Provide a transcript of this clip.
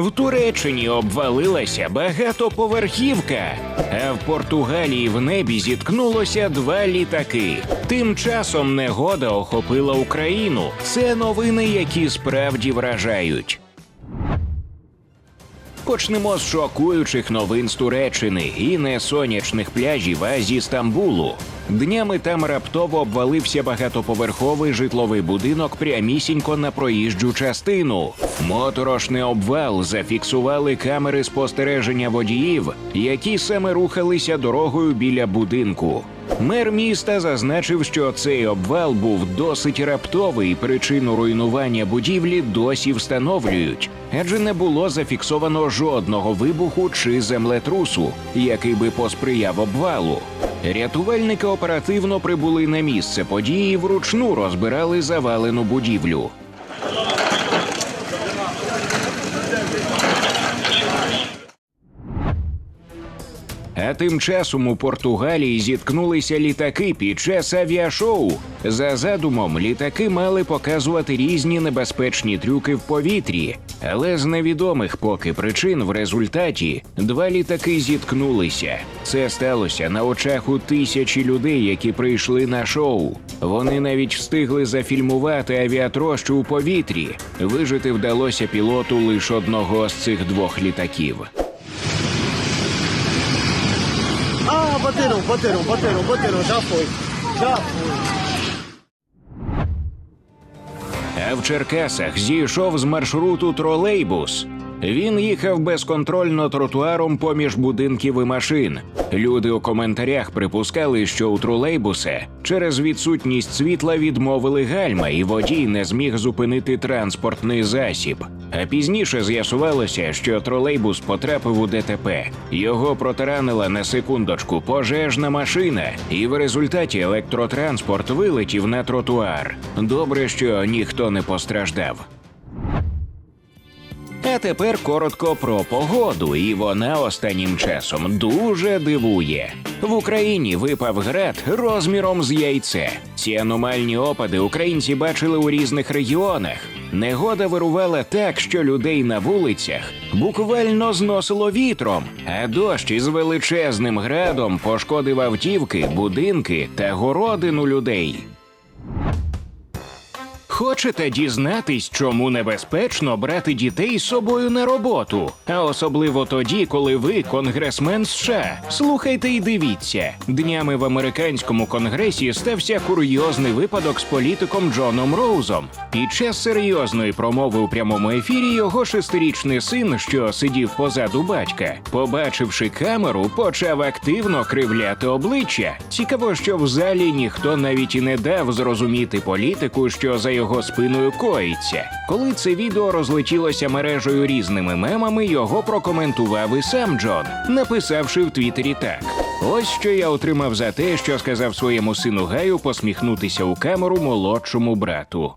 В Туреччині обвалилася багатоповерхівка, а в Португалії в небі зіткнулося два літаки. Тим часом негода охопила Україну. Це новини, які справді вражають. Почнемо з шокуючих новин з Туреччини і несонячних пляжів, а зі Стамбулу. Днями там раптово обвалився багатоповерховий житловий будинок прямісінько на проїжджу частину. Моторошний обвал зафіксували камери спостереження водіїв, які саме рухалися дорогою біля будинку. Мер міста зазначив, що цей обвал був досить раптовий. Причину руйнування будівлі досі встановлюють, адже не було зафіксовано жодного вибуху чи землетрусу, який би посприяв обвалу. Рятувальники оперативно прибули на місце події і вручну розбирали завалену будівлю. А тим часом у Португалії зіткнулися літаки під час авіашоу. За задумом, літаки мали показувати різні небезпечні трюки в повітрі, але з невідомих поки причин в результаті два літаки зіткнулися. Це сталося на очах у тисячі людей, які прийшли на шоу. Вони навіть встигли зафільмувати авіатрощу у повітрі. Вижити вдалося пілоту лише одного з цих двох літаків. Bateram, bateram, bateram, bateram, já foi. Já foi. А в Черкасах зійшов з маршруту тролейбус. Він їхав безконтрольно тротуаром поміж будинків і машин. Люди у коментарях припускали, що у тролейбуса через відсутність світла відмовили гальма, і водій не зміг зупинити транспортний засіб. А пізніше з'ясувалося, що тролейбус потрапив у ДТП. Його протаранила на секундочку пожежна машина, і в результаті електротранспорт вилетів на тротуар. Добре, що ніхто не постраждав. А тепер коротко про погоду, і вона останнім часом дуже дивує. В Україні випав град розміром з яйце. Ці аномальні опади українці бачили у різних регіонах. Негода вирувала так, що людей на вулицях буквально зносило вітром, а дощ із величезним градом пошкодив автівки, будинки та городину людей. Хочете дізнатись, чому небезпечно брати дітей з собою на роботу? А особливо тоді, коли ви конгресмен США. Слухайте і дивіться. Днями в американському конгресі стався курйозний випадок з політиком Джоном Роузом. Під час серйозної промови у прямому ефірі його шестирічний син, що сидів позаду батька, побачивши камеру, почав активно кривляти обличчя. Цікаво, що в залі ніхто навіть і не дав зрозуміти політику, що за його спиною коїться. Коли це відео розлетілося мережею різними мемами, його прокоментував і сам Джон, написавши в Твіттері так: ось що я отримав за те, що сказав своєму сину Гаю посміхнутися у камеру молодшому брату.